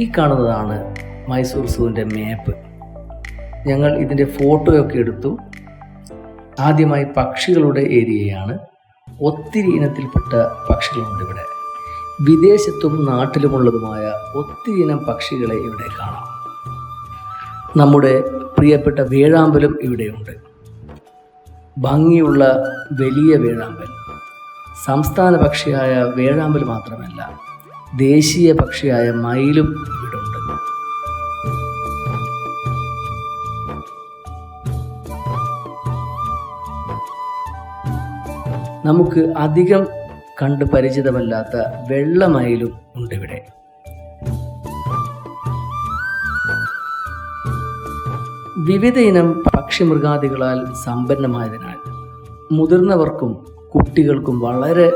ഈ കാണുന്നതാണ് മൈസൂർ സൂവിന്റെ മാപ്പ്. ഞങ്ങൾ ഇതിന്റെ ഫോട്ടോയൊക്കെ എടുത്തു. ആദ്യമായി പക്ഷികളുടെ ഏരിയയാണ്. ഒത്തിരി ഇനത്തിൽപ്പെട്ട പക്ഷികളുണ്ട് ഇവിടെ. വിദേശത്തും നാട്ടിലുമുള്ളതുമായ ഒത്തിരി ഇനം പക്ഷികളെ ഇവിടെ കാണാം. നമ്മുടെ പ്രിയപ്പെട്ട വേഴാമ്പലും ഇവിടെയുണ്ട്. ഭംഗിയുള്ള വലിയ വേഴാമ്പൽ. സംസ്ഥാന പക്ഷിയായ വേഴാമ്പൽ മാത്രമല്ല ദേശീയ പക്ഷിയായ മയിലും ഇവിടുണ്ട്. നമുക്ക് അധികം കണ്ട് പരിചിതമല്ലാത്ത വെള്ളമയിലും ഉണ്ട് ഇവിടെ. വിവിധ ഇനം പക്ഷിമൃഗാദികളാൽ സമ്പന്നമായതിനാൽ മുതിർന്നവർക്കും കുട്ടികൾക്കും വളരെ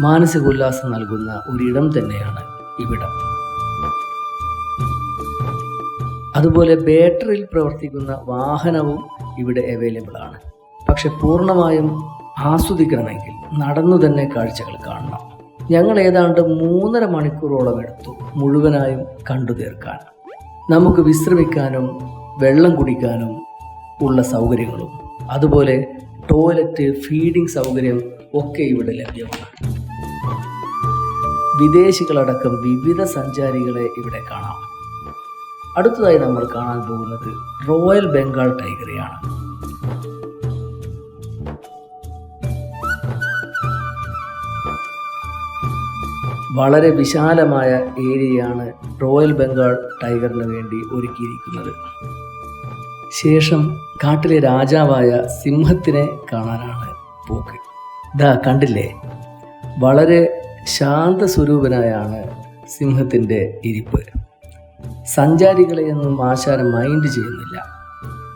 മാനസിക ഉല്ലാസം നൽകുന്ന ഒരിടം തന്നെയാണ് ഇവിടം. അതുപോലെ ബാറ്ററിയിൽ പ്രവർത്തിക്കുന്ന വാഹനവും ഇവിടെ അവൈലബിൾ ആണ്. പക്ഷെ പൂർണമായും ആസ്വദിക്കണമെങ്കിൽ നടന്നു തന്നെ കാഴ്ചകൾ കാണണം. ഞങ്ങൾ ഏതാണ്ട് മൂന്നര മണിക്കൂറോളം എടുത്തു മുഴുവനായും കണ്ടു തീർക്കാൻ. നമുക്ക് വിശ്രമിക്കാനും വെള്ളം കുടിക്കാനും ഉള്ള സൗകര്യങ്ങളും അതുപോലെ ടോയ്ലറ്റ് ഫീഡിംഗ് സൗകര്യം ഒക്കെ ഇവിടെ ലഭ്യമാണ്. വിദേശികളടക്കം വിവിധ സഞ്ചാരികളെ ഇവിടെ കാണാം. അടുത്തതായി നമ്മൾ കാണാൻ പോകുന്നത് റോയൽ ബംഗാൾ ടൈഗറെയാണ്. വളരെ വിശാലമായ ഏരിയയാണ് റോയൽ ബംഗാൾ ടൈഗറിന് വേണ്ടി ഒരുക്കിയിരിക്കുന്നത്. ശേഷം കാട്ടിലെ രാജാവായ സിംഹത്തിനെ കാണാനാണ് പോക്ക്. ദാ കണ്ടില്ലേ? വളരെ ശാന്ത സ്വരൂപനായാണ് സിംഹത്തിന്റെ ഇരിപ്പ്. സഞ്ചാരികളെയൊന്നും ആശാരം മൈൻഡ് ചെയ്യുന്നില്ല.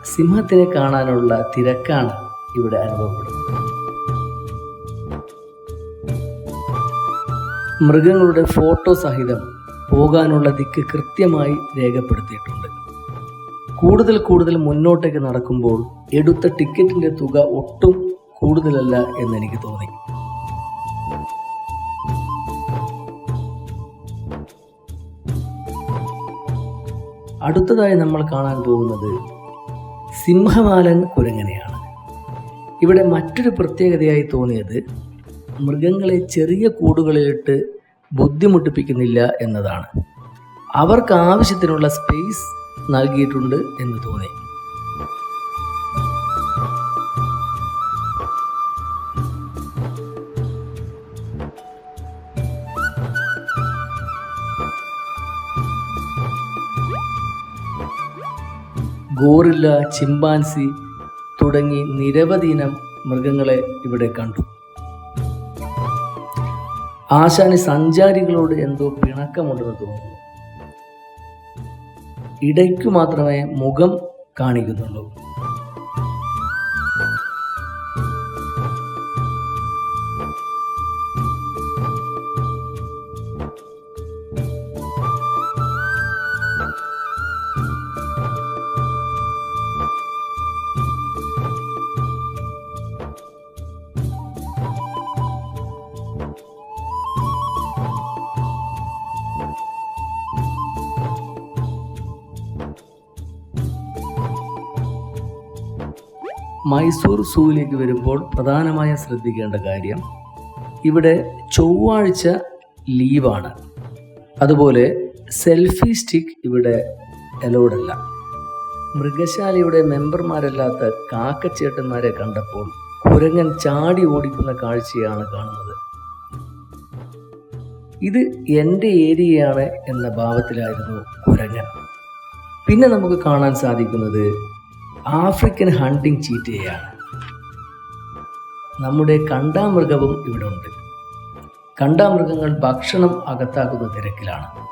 സിംഹത്തിനെ കാണാനുള്ള തിരക്കാണ് ഇവിടെ അനുഭവപ്പെടുന്നത്. മൃഗങ്ങളുടെ ഫോട്ടോ സഹിതം പോകാനുള്ള ദിക്ക് കൃത്യമായി രേഖപ്പെടുത്തിയിട്ടുണ്ട്. കൂടുതൽ കൂടുതൽ മുന്നോട്ടേക്ക് നടക്കുമ്പോൾ എടുത്ത ടിക്കറ്റിന്റെ തുക ഒട്ടും കൂടുതലല്ല എന്നെനിക്ക് തോന്നി. അടുത്തതായി നമ്മൾ കാണാൻ പോകുന്നത് സിംഹമാലൻ കുരങ്ങനെയാണ്. ഇവിടെ മറ്റൊരു പ്രത്യേകതയായി തോന്നിയത് മൃഗങ്ങളെ ചെറിയ കൂടുകളിലിട്ട് ബുദ്ധിമുട്ടിപ്പിക്കുന്നില്ല എന്നതാണ്. അവർക്ക് ആവശ്യത്തിനുള്ള സ്പേസ് നൽകിയിട്ടുണ്ട് എന്ന് തോന്നി. ഗോറില്ല ചിമ്പാൻസി തുടങ്ങി നിരവധി ഇനം മൃഗങ്ങളെ ഇവിടെ കണ്ടു. ആശാന് സഞ്ചാരികളോട് എന്തോ പിണക്കമുണ്ടെന്ന് തോന്നുന്നു. ഇടയ്ക്കു മാത്രമേ മുഖം കാണിക്കുന്നുള്ളൂ. മൈസൂർ സൂവിലേക്ക് വരുമ്പോൾ പ്രധാനമായും ശ്രദ്ധിക്കേണ്ട കാര്യം ഇവിടെ ചൊവ്വാഴ്ച ലീവാണ്. അതുപോലെ സെൽഫി സ്റ്റിക്ക് ഇവിടെ അലോഡല്ല മൃഗശാലയുടെ മെമ്പർമാരല്ലാത്ത കാക്കച്ചേട്ടന്മാരെ കണ്ടപ്പോൾ കുരങ്ങൻ ചാടി ഓടിക്കുന്ന കാഴ്ചയാണ് കാണുന്നത്. ഇത് എന്റെ ഏരിയയാണ് എന്ന ഭാവത്തിലായിരുന്നു കുരങ്ങൻ. പിന്നെ നമുക്ക് കാണാൻ സാധിക്കുന്നത് ആഫ്രിക്കൻ ഹണ്ടിങ് ചീറ്റയാണ്. നമ്മുടെ കണ്ടാമൃഗവും ഇവിടെ ഉണ്ട്. കണ്ടാമൃഗങ്ങൾ ഭക്ഷണം അകത്താക്കുന്ന തിരക്കിലാണ്.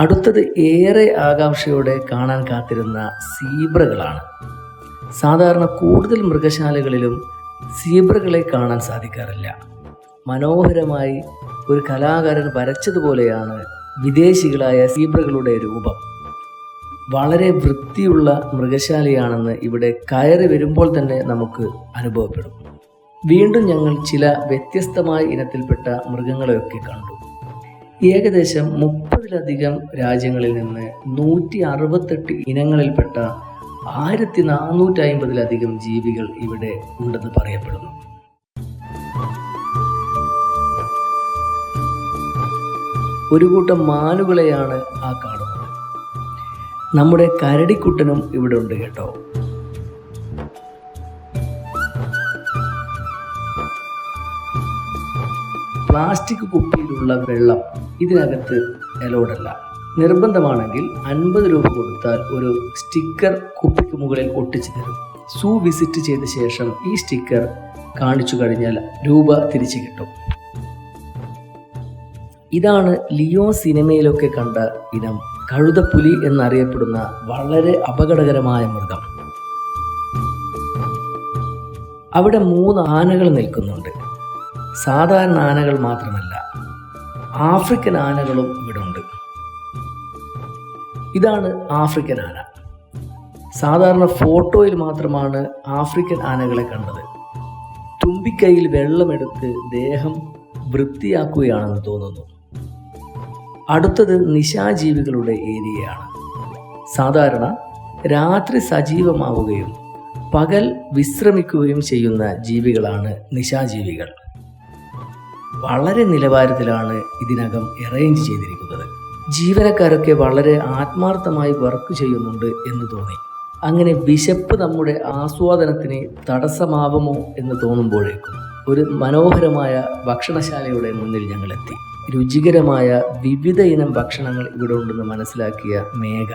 അടുത്തത് ഏറെ ആകാംക്ഷയോടെ കാണാൻ കാത്തിരുന്ന സീബ്രകളാണ്. സാധാരണ കൂടുതൽ മൃഗശാലകളിലും സീബ്രകളെ കാണാൻ സാധിക്കാറില്ല. മനോഹരമായി ഒരു കലാകാരൻ വരച്ചതുപോലെയാണ് വിദേശികളായ സീബ്രകളുടെ രൂപം. വളരെ വൃത്തിയുള്ള മൃഗശാലയാണെന്ന് ഇവിടെ കയറി വരുമ്പോൾ തന്നെ നമുക്ക് അനുഭവപ്പെടും. വീണ്ടും ഞങ്ങൾ ചില വ്യത്യസ്തമായ ഇനത്തിൽപ്പെട്ട മൃഗങ്ങളെയൊക്കെ കണ്ടു. ഏകദേശം മുപ്പതിലധികം രാജ്യങ്ങളിൽ നിന്ന് നൂറ്റി അറുപത്തെട്ട് ഇനങ്ങളിൽപ്പെട്ട ആയിരത്തി നാനൂറ്റി അമ്പതിലധികം ജീവികൾ ഇവിടെ ഉണ്ടെന്ന് പറയപ്പെടുന്നു. ഒരു കൂട്ടം മാനുകളെയാണ് ആ കാണുന്നത്. നമ്മുടെ കരടിക്കുട്ടനും ഇവിടെ ഉണ്ട് കേട്ടോ. പ്ലാസ്റ്റിക് കുപ്പിയിലുള്ള വെള്ളം ഇതിനകത്ത് അലോഡല്ല നിർബന്ധമാണെങ്കിൽ അൻപത് രൂപ കൊടുത്താൽ ഒരു സ്റ്റിക്കർ കുപ്പിക്ക് മുകളിൽ ഒട്ടിച്ചു തരും. സൂ വിസിറ്റ് ചെയ്ത ശേഷം ഈ സ്റ്റിക്കർ കാണിച്ചു കഴിഞ്ഞാൽ രൂപ തിരിച്ചു കിട്ടും. ഇതാണ് ലിയോ സിനിമയിലൊക്കെ കണ്ട ഇനം. കഴുതപ്പുലി എന്നറിയപ്പെടുന്ന വളരെ അപകടകരമായ മൃഗം. അവിടെ മൂന്ന് ആനകൾ നിൽക്കുന്നുണ്ട്. സാധാരണ ആനകൾ മാത്രമല്ല ആഫ്രിക്കൻ ആനകളും ഇവിടെ ഉണ്ട് ഇതാണ് ആഫ്രിക്കൻ ആന. സാധാരണ ഫോട്ടോയിൽ മാത്രമാണ് ആഫ്രിക്കൻ ആനകളെ കണ്ടത്. തുമ്പിക്കൈയിൽ വെള്ളമെടുത്ത് ദേഹം വൃത്തിയാക്കുകയാണെന്ന് തോന്നുന്നു. അടുത്തത് നിശാജീവികളുടെ ഏരിയയാണ്. സാധാരണ രാത്രി സജീവമാവുകയും പകൽ വിശ്രമിക്കുകയും ചെയ്യുന്ന ജീവികളാണ് നിശാജീവികൾ. വളരെ നിലവാരത്തിലാണ് ഇതിനകം അറേഞ്ച് ചെയ്തിരിക്കുന്നത്. ജീവനക്കാരൊക്കെ വളരെ ആത്മാർത്ഥമായി വർക്ക് ചെയ്യുന്നുണ്ട് എന്ന് തോന്നി. അങ്ങനെ വിശപ്പ് നമ്മുടെ ആസ്വാദനത്തിന് തടസ്സമാവുമോ എന്ന് തോന്നുമ്പോഴേക്കും ഒരു മനോഹരമായ ഭക്ഷണശാലയുടെ മുന്നിൽ ഞങ്ങൾ എത്തി രുചികരമായ വിവിധ ഇനം ഭക്ഷണങ്ങൾ ഇവിടെ ഉണ്ടെന്ന് മനസ്സിലാക്കിയ മേഘ.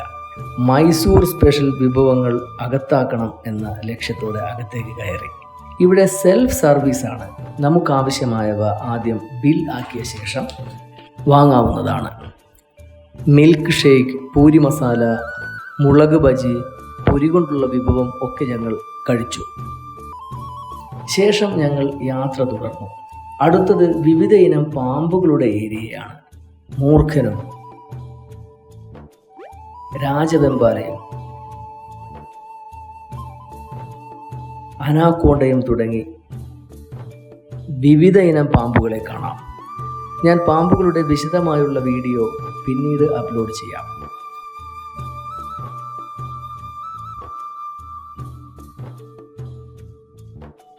മൈസൂർ സ്പെഷ്യൽ വിഭവങ്ങൾ അകത്താക്കണം എന്ന ലക്ഷ്യത്തോടെ അകത്തേക്ക് കയറി. ഇവിടെ സെൽഫ് സർവീസാണ് ആണ് നമുക്ക് ആവശ്യമായവ ആദ്യം ബിൽ ആക്കിയ ശേഷം വാങ്ങാവുന്നതാണ്. മിൽക്ക് ഷേക്ക് പൂരി മസാല മുളക് ബജി പൊരി കൊണ്ടുള്ള വിഭവം ഒക്കെ ഞങ്ങൾ കഴിച്ചു. ശേഷം ഞങ്ങൾ യാത്ര തുടർന്നു. അടുത്തത് വിവിധ ഇനം പാമ്പുകളുടെ ഏരിയയാണ്. മൂർഖനും രാജവെമ്പാലയും അനാക്കോണ്ടയും തുടങ്ങി വിവിധ ഇനം പാമ്പുകളെ കാണാം. ഞാൻ പാമ്പുകളുടെ വിശദമായുള്ള വീഡിയോ പിന്നീട് അപ്ലോഡ് ചെയ്യാം.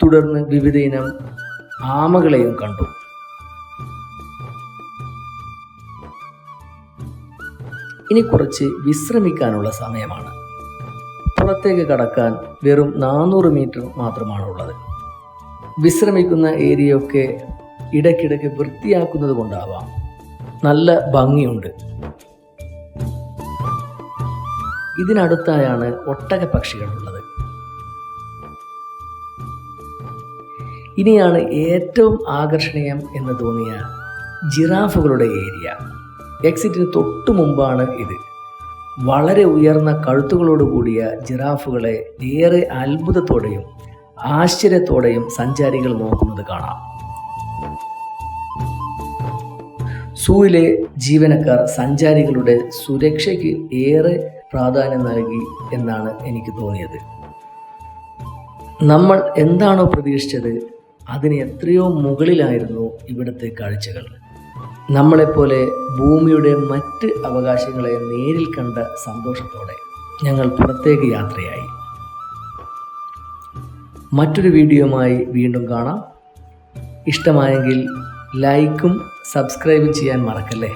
തുടർന്ന് വിവിധ ഇനം ആമകളെയും കണ്ടു. ഇനി കുറച്ച് വിശ്രമിക്കാനുള്ള സമയമാണ്. പുറത്തേക്ക് കടക്കാൻ വെറും നാനൂറ് മീറ്റർ മാത്രമാണുള്ളത്. വിശ്രമിക്കുന്ന ഏരിയയൊക്കെ ഇടയ്ക്കിടയ്ക്ക് വൃത്തിയാക്കുന്നത് കൊണ്ടാവാം. നല്ല ഭംഗിയുണ്ട്. ഇതിനടുത്തായാണ് ഒട്ടക പക്ഷികളുള്ളത് ഇനിയാണ് ഏറ്റവും ആകർഷണീയം എന്ന് തോന്നിയ ജിറാഫുകളുടെ ഏരിയ. എക്സിറ്റിന് തൊട്ടു മുമ്പാണ് ഇത്. വളരെ ഉയർന്ന കഴുത്തുകളോട് കൂടിയ ജിറാഫുകളെ ഏറെ അത്ഭുതത്തോടെയും ആശ്ചര്യത്തോടെയും സഞ്ചാരികൾ നോക്കുന്നത് കാണാം. സൂയിലെ ജീവനക്കാർ സഞ്ചാരികളുടെ സുരക്ഷയ്ക്ക് ഏറെ പ്രാധാന്യം നൽകി എന്നാണ് എനിക്ക് തോന്നിയത്. നമ്മൾ എന്താണോ പ്രതീക്ഷിച്ചത് അതിന് എത്രയോ മുകളിലായിരുന്നു ഇവിടുത്തെ കാഴ്ചകൾ. നമ്മളെപ്പോലെ ഭൂമിയുടെ മറ്റ് അവകാശങ്ങളെ നേരിൽ കണ്ട സന്തോഷത്തോടെ ഞങ്ങൾ പുറത്തേക്ക് യാത്രയായി. മറ്റൊരു വീഡിയോയുമായി വീണ്ടും കാണാം. ഇഷ്ടമായെങ്കിൽ ലൈക്കും സബ്സ്ക്രൈബും ചെയ്യാൻ മറക്കല്ലേ?